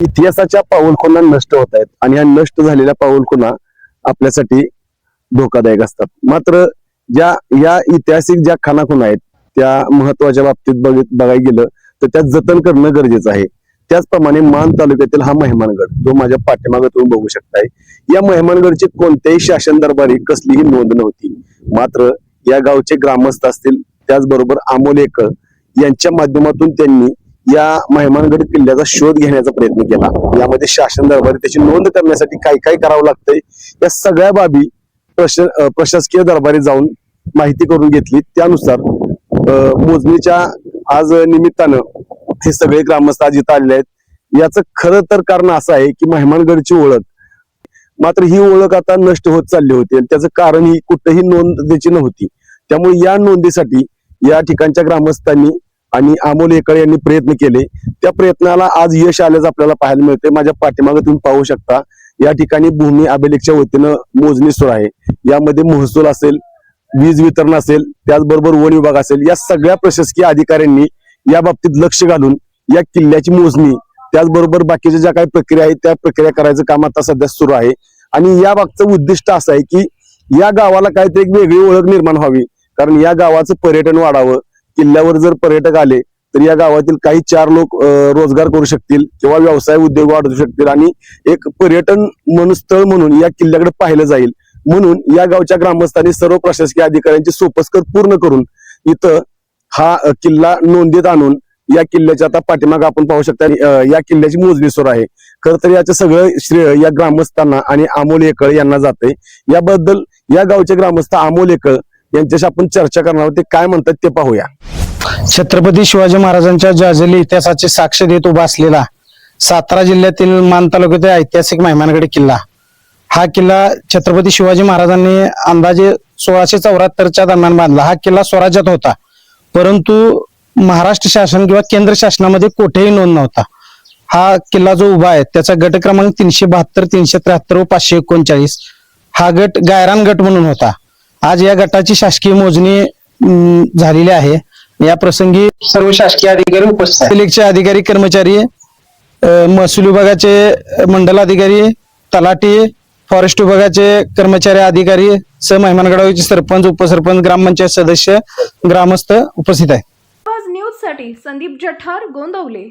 इतिहासाच्या पाऊलखुणा नष्ट होत आहेत. आणि या नष्ट झालेल्या पाऊलखुणा आपल्यासाठी धोकादायक असतात. मात्र ज्या या ऐतिहासिक ज्या खानाखुणा आहेत त्या महत्त्वाच्या बाबतीत बघ बघायला गेलं तर त्या जतन करणं गरजेचं आहे. त्याचप्रमाणे मान तालुक्यातील हा मेहमानगड जो माझ्या पाठीमागे तुम्ही बघू शकताय. या मेहमानगडची कोणत्याही शासन दरबारी कसलीही नोंद नव्हती. मात्र या गावचे ग्रामस्थ असतील त्याचबरोबर आमोलेकर यांच्या माध्यमातून त्यांनी या महिमानगड किल्ल्याचा शोध घेण्याचा प्रयत्न केला. यामध्ये शासन दरबारी त्याची नोंद करण्यासाठी काय काय करावं लागतंय या सगळ्या बाबी प्रश प्रशासकीय दरबारी जाऊन माहिती करून घेतली. त्यानुसार मोजणीच्या आज निमित्तानं हे सगळे ग्रामस्थ आज इथं आलेले आहेत. याचं खरं तर कारण असं आहे की मेहमानगडची ओळख मात्र ही ओळख आता नष्ट होत चालली होती त्याचं कारण ही कुठंही नोंद त्याची नव्हती. त्यामुळे या नोंदीसाठी या ठिकाणच्या ग्रामस्थांनी आणि अमोल एकळ यांनी प्रयत्न केले. त्या प्रयत्नाला आज यश आल्याचं आपल्याला पाहायला मिळते माझ्या पाठीमागे तुम्ही पाहू शकता या ठिकाणी भूमी अभिलेखच्या वतीनं मोजणी सुरू आहे. यामध्ये महसूल असेल वीज वितरण असेल त्याचबरोबर वन विभाग असेल या सगळ्या प्रशासकीय अधिकाऱ्यांनी या बाबतीत लक्ष घालून या किल्ल्याची मोजणी त्याचबरोबर बाकीच्या ज्या काही प्रक्रिया आहेत त्या प्रक्रिया करायचं काम आता सध्या सुरू आहे. आणि या बाबतचं उद्दिष्ट असं आहे की या गावाला काहीतरी एक वेगळी ओळख निर्माण व्हावी. कारण या गावाचं पर्यटन वाढावं किल्ल्यावर जर पर्यटक आले तर या गावातील काही चार लोक रोजगार करू शकतील किंवा व्यवसाय उद्योग वाढवू शकतील. आणि एक पर्यटन म्हणून स्थळ म्हणून या किल्ल्याकडे पाहिलं जाईल. म्हणून या गावच्या ग्रामस्थांनी सर्व प्रशासकीय अधिकाऱ्यांची सोपस्कर पूर्ण करून इथं हा किल्ला नोंदीत आणून या किल्ल्याच्या आता पाठीमाग आपण पाहू शकता या किल्ल्याची मोजणी सुरू आहे. खर तर याचं सगळं श्रेय या ग्रामस्थांना आणि अमोल एकळ यांना जाते याबद्दल या गावचे ग्रामस्थ अमोल एकळ यांच्याशी आपण चर्चा करणार आहोत. ते काय म्हणतात ते पाहूया. छत्रपती शिवाजी महाराजांच्या जाजली इतिहासाची साक्ष देत उभा असलेला सातारा जिल्ह्यातील मान तालुक्यातील ऐतिहासिक मेहमानगड किल्ला. हा किल्ला छत्रपती शिवाजी महाराजांनी अंदाजे सोळाशे चौऱ्याहत्तरच्या दरम्यान बांधला. हा किल्ला स्वराज्यात होता. परंतु महाराष्ट्र शासन किंवा केंद्र शासनामध्ये कुठेही नोंद नव्हता. हा किल्ला जो उभा आहे त्याचा गट क्रमांक तीनशे बहात्तर तीनशे त्र्याहत्तर व पाचशे एकोणचाळीस हा गट गायरान गट म्हणून होता. आज या गटाची शासकीय मोजणी झालेली आहे. या प्रसंगी सर्व शासकीय अधिकारी उपस्थित. अभिलेखचे अधिकारी कर्मचारी महसूल विभागाचे मंडल अधिकारी तलाठी फॉरेस्ट विभागाचे कर्मचारी अधिकारी सह मेहमानगडाचे सरपंच उपसरपंच ग्रामपंचायत सदस्य ग्रामस्थ उपस्थित आहेत. आवाज न्यूजसाठी संदीप जठार गोंदवले.